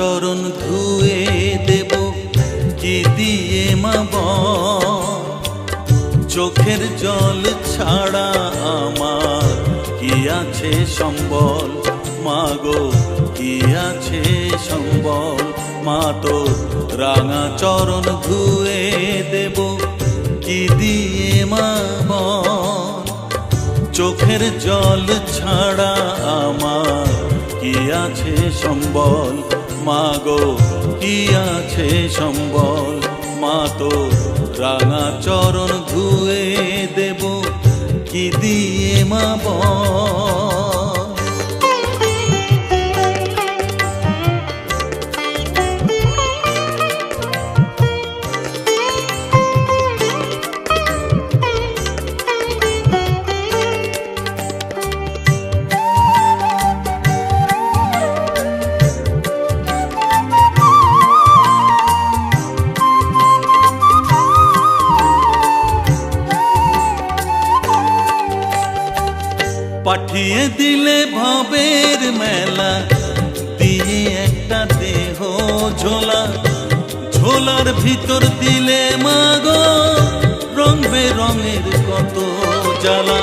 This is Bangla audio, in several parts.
চরণ ধুয়ে দেব, কি দিয়ে মা বল? চোখের জল ছাড়া আমার কি আছে সম্বল মাগো, কি আছে সম্বল মা তো রাঙা চরণ ধুয়ে দেব, কি দিয়ে মা বল? চোখের জল ছাড়া আমার কি আছে সম্বল মাগো কি আছে সম্বল মা তো রাঙা চরণ ধুয়ে দেব কি দিয়ে মা বল? ভবের মেলা। দিয়ে একটা দেহ ঝোলা। ঝোলার ভিতর দিলে মাগো, রং বেরঙের কত জ্বালা।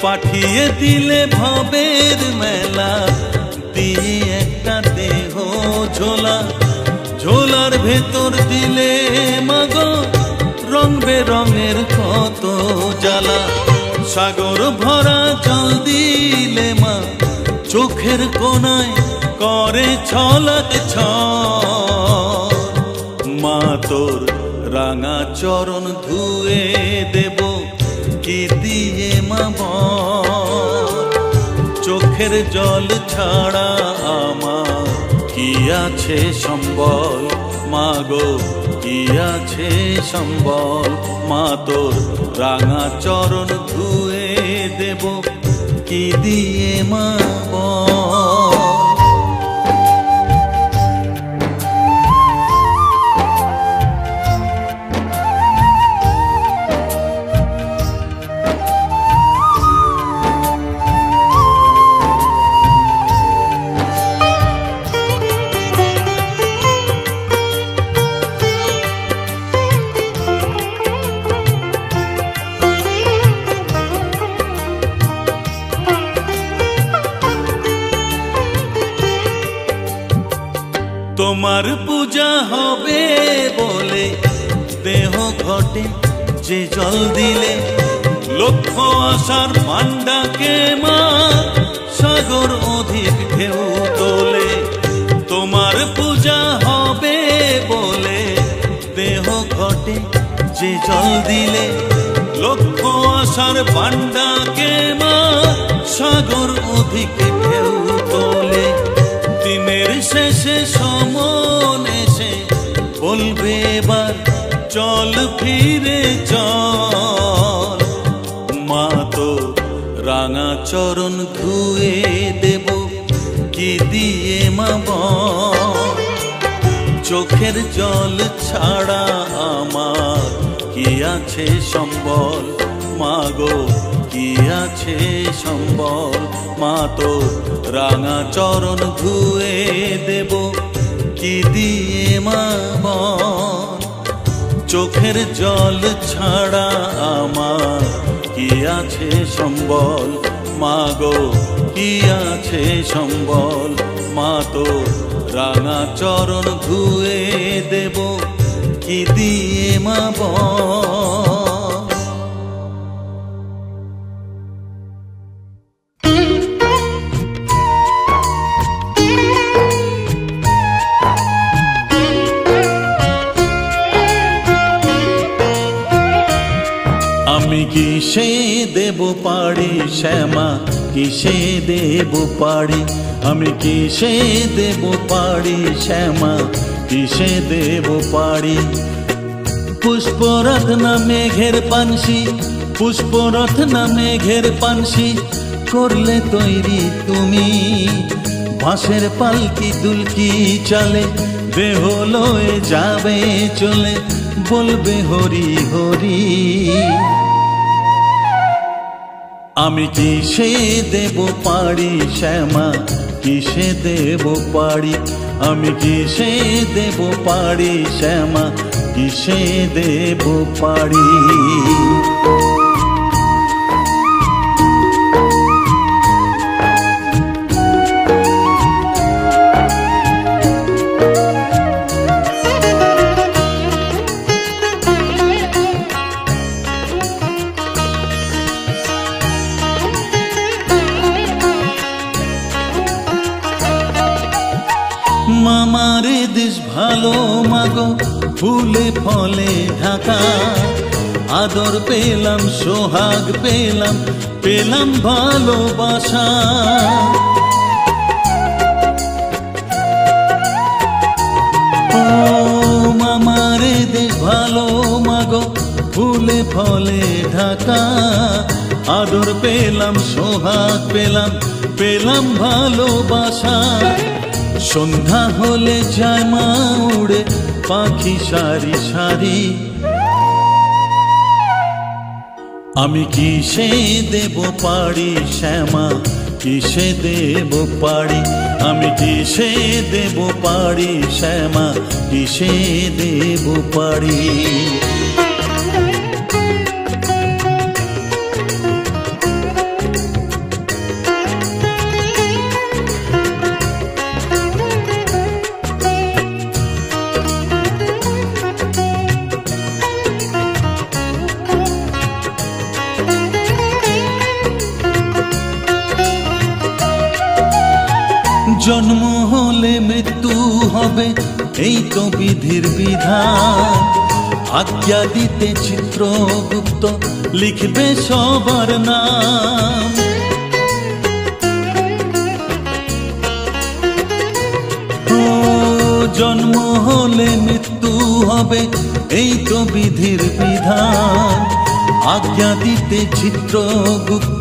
পাঠিয়ে দিলে ভবের মেলা। দিয়ে একটা দেহ ঝোলা। ঝোলার ভেতর দিলে মাগো, রং বেরঙের কত জ্বালা। সাগর ভরা জল দিলে মা, চোখের কোনায় করে ছলক ছ মা, তোর রাঙা চরণ ধুয়ে দেব, কি দিয়ে মা? চোখের জল ছাড়া আমার কি আছে সম্বল? মাগো কি আছে সম্বল? মা, তোর রাঙা চরণ ধুয়ে দিয়ে মা তোমার পূজা হবে বলে দেহ ঘটে যে জল দিলে। লক্ষ আশার মান্ডাকে মা সাগর অধিক ঢেউ তোলে। তোমার পূজা হবে বলে দেহ ঘটে যে জল দিলে। লক্ষ আশার পান্ডাকে মা সাগর অধিক ঢেউ তোলে। শেষে, সমন এসে বলবে এবার, চল ফিরে চল। মা তো রাঙা চরণ ধুয়ে দেব, কি দিয়ে মা? চোখের জল ছাড়া আমার কি আছে সম্বল? মাগো কি আছে সম্বল? মা তো রাঙা চরণ ধুয়ে দেব, কি দিয়ে মা? চোখের জল ছাড়া আমার কি আছে সম্বল মাগো কি আছে সম্বল মা তো রাঙা চরণ ধুয়ে দেব পারি শ্যামা, কিসে দেব পারি আমি কিসে দেব পারি শ্যামা, কিসে দেব পারি পুষ্পরথ না মেঘের পানসি, পুষ্পরথ না মেঘের পানসি, করলে তৈরি তুমি বাঁশের পালকি দুলকি চালে, দেহ লয়ে যাবে চলে, বলবে হরি হরি। আমি কিসে দেব পাড়ি শ্যামা? কিসে দেব পাড়ি? আমি কিসে দেব পাড়ি শ্যামা? কিসে দেব পারি মামারে দেশ ভালো, মাগো, ফুলে ফলে ঢাকা। আদর পেলাম, সোহাগ পেলাম পেলাম ভালোবাসা। মামারে দেশ ভালো, মাগো, ফুলে ফলে ঢাকা। আদর পেলাম, সোহাগ পেলাম পেলাম ভালোবাসা। সন্ধ্যা হলে যায় মা উড়ে পাখি সারি সারি। আমি কিসে দেব পারি শ্যামা, কিসে দেব পারি আমি কিসে দেব পারি শ্যামা, কিসে দেব পারি জন্ম হলে মৃত্যু হবে, এই তো বিধির বিধান। আজ্ঞা দিতে চিত্রগুপ্ত লিখবে সবার নাম। জন্ম হলে মৃত্যু হবে, এই তো বিধির বিধান। আজ্ঞা দিতে চিত্রগুপ্ত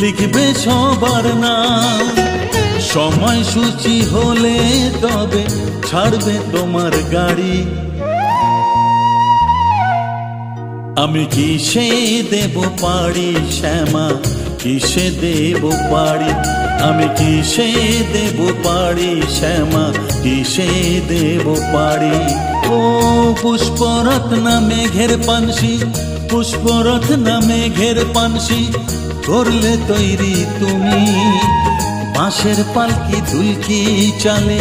লিখবে সবার নাম। সময় সূচি হলে তবে ছাড়বে তোমার গাড়ি। আমি কিসে দেব পাড়ি শ্যামা? কিসে দেব পাড়ি? আমি কিসে দেব পাড়ি শ্যামা? কিসে দেব পাড়ি? ও পুষ্পরত্ন মেঘের পানসি, পুষ্পরত্ন মেঘের পানসি, করলে তৈরি তুমি। বাঁশের পালকি দুলকি চালে,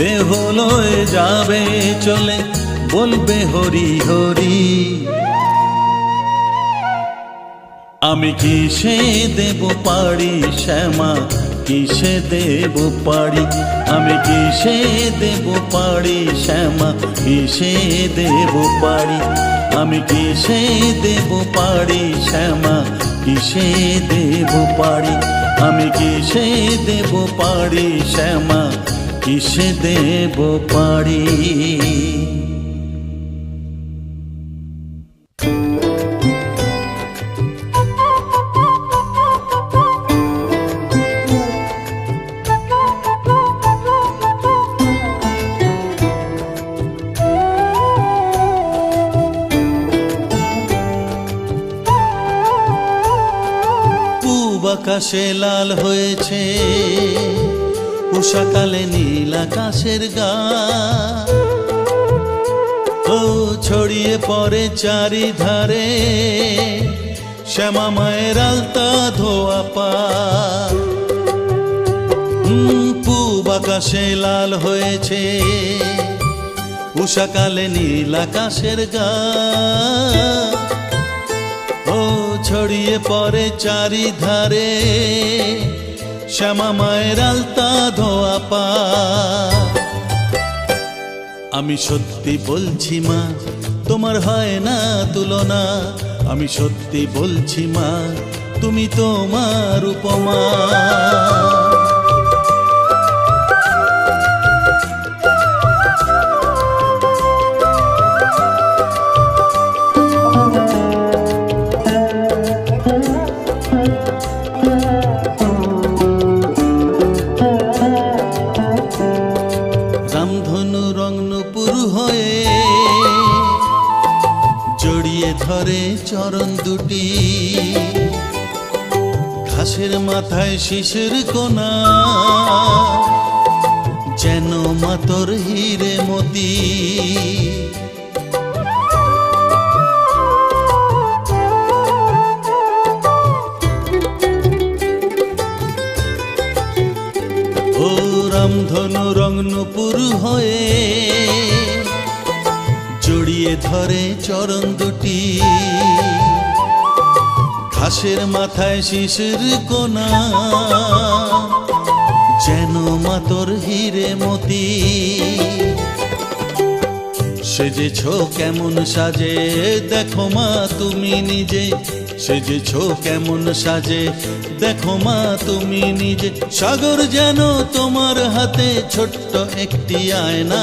দেহ লয়ে যাবে চলে, বলবে হরি হরি। আমি কিসে দেব পারি শ্যামা, কিসে দেব পারি আমি কিসে দেব পারি শ্যামা, কিসে দেব পারি আমি কিসে দেব পারি শ্যামা কিসে দেব পারি আমি কিসে দেব পারি শ্যামা? কিসে দেব পারি আকাশে লাল হয়েছে, উষাকালে নীল আকাশের গা। ও ছড়িয়ে পড়ে চারিধারে, শ্যামা মায়ের আলতা ধোয়া পা। পূব আকাশে লাল হয়েছে, উষাকালে নীল আকাশের গা। ছড়িয়ে পড়ে চারিধারে। শ্যামা মায়ের আলতা ধোয়া পা। আমি সত্যি বলছি মা, তোমার হয় না তুলনা। আমি সত্যি বলছি মা, তুমি তোমার উপমা। ধরে চরণ দুটি। ঘাসের মাথায় শিশির কোনা। যেন মাতর হিরে মতি। ও রামধনু রং হয়ে, জড়িয়ে ধরে চরণ ঘাসের মাথায় শিশির কোনা, যেন মাতর হিরে মতি। সেজেছ কেমন সাজে, দেখো মা তুমি নিজে। সেজেছ কেমন সাজে, দেখো মা তুমি নিজে। সাগর যেন তোমার হাতে ছোট্ট একটি আয়না।